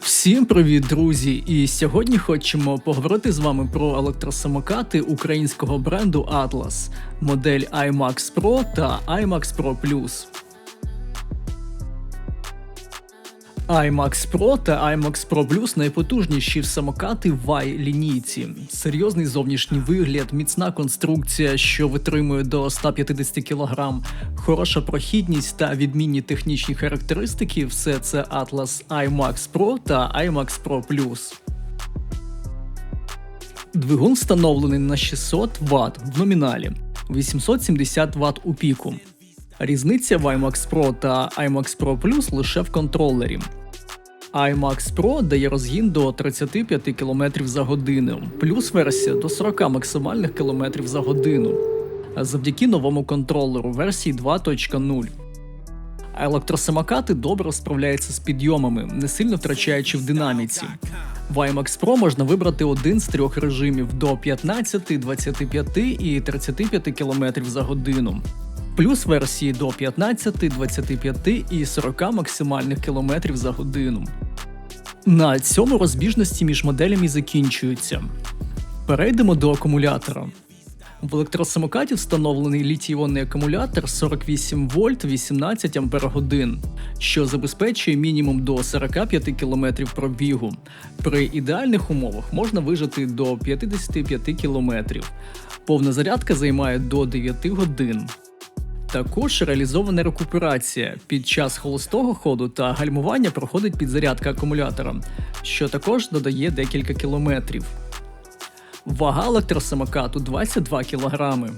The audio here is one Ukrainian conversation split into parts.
Всім привіт, друзі! І сьогодні хочемо поговорити з вами про електросамокати українського бренду Atlas, модель iMax Pro та iMax Pro Plus. iMax Pro та iMax Pro Plus найпотужніші самокати в y лінійці. Серйозний зовнішній вигляд, міцна конструкція, що витримує до 150 кг, хороша прохідність та відмінні технічні характеристики все це Atlas iMax Pro та iMax Pro Plus. Двигун встановлений на 600 Вт в номіналі, 870 Вт у піку. Різниця в iMax Pro та iMax Pro Plus лише в контролері iMax Pro дає розгін до 35 км за годину, плюс версія до 40 максимальних км за годину. Завдяки новому контролеру версії 2.0. Електросамокати добре справляються з підйомами, не сильно втрачаючи в динаміці. В iMax Pro можна вибрати один з трьох режимів до 15, 25 і 35 км за годину. Плюс версії до 15, 25 і 40 максимальних кілометрів за годину. На цьому розбіжності між моделями закінчуються. Перейдемо до акумулятора. В електросамокаті встановлений літій-іонний акумулятор 48 вольт 18 Ах, що забезпечує мінімум до 45 км пробігу. При ідеальних умовах можна вижити до 55 км. Повна зарядка займає до 9 годин. Також реалізована рекуперація. Під час холостого ходу та гальмування проходить підзарядка акумулятора, що також додає декілька кілометрів. Вага електросамокату 22 кг.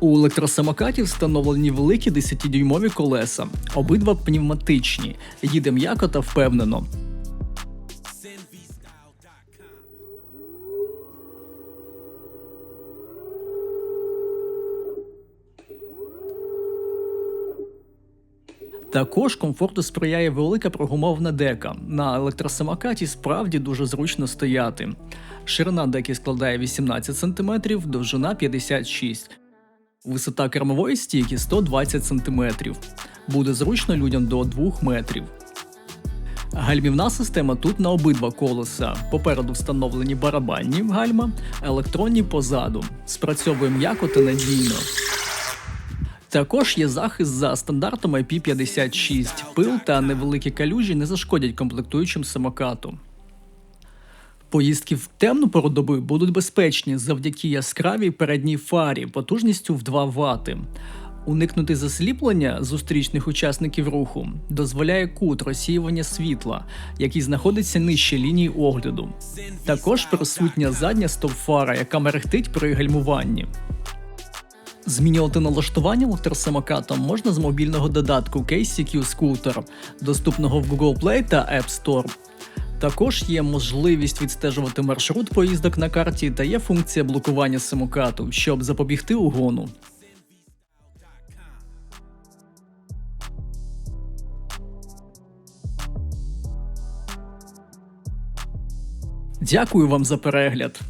У електросамокатів встановлені великі 10-дюймові колеса, обидва пневматичні, їде м'яко та впевнено. Також комфорту сприяє велика прогумовна дека. На електросамокаті справді дуже зручно стояти. Ширина деки складає 18 см, довжина 56 Висота кермової стійки 120 см. Буде зручно людям до 2 метрів. Гальмівна система тут на обидва колеса. Попереду встановлені барабанні гальма, електронні позаду. Спрацьовує м'яко та надійно. Також є захист за стандартом IP56. Пил та невеликі калюжі не зашкодять комплектуючим самокату. Поїздки в темну пору доби будуть безпечні завдяки яскравій передній фарі потужністю в 2 Вт. Уникнути засліплення зустрічних учасників руху дозволяє кут розсіювання світла, який знаходиться нижче лінії огляду. Також присутня задня стоп-фара, яка мерехтить при гальмуванні. Змінювати налаштування електросамокатом можна з мобільного додатку KCQ Scooter, доступного в Google Play та App Store. Також є можливість відстежувати маршрут поїздок на карті та є функція блокування самокату, щоб запобігти угону. Дякую вам за перегляд.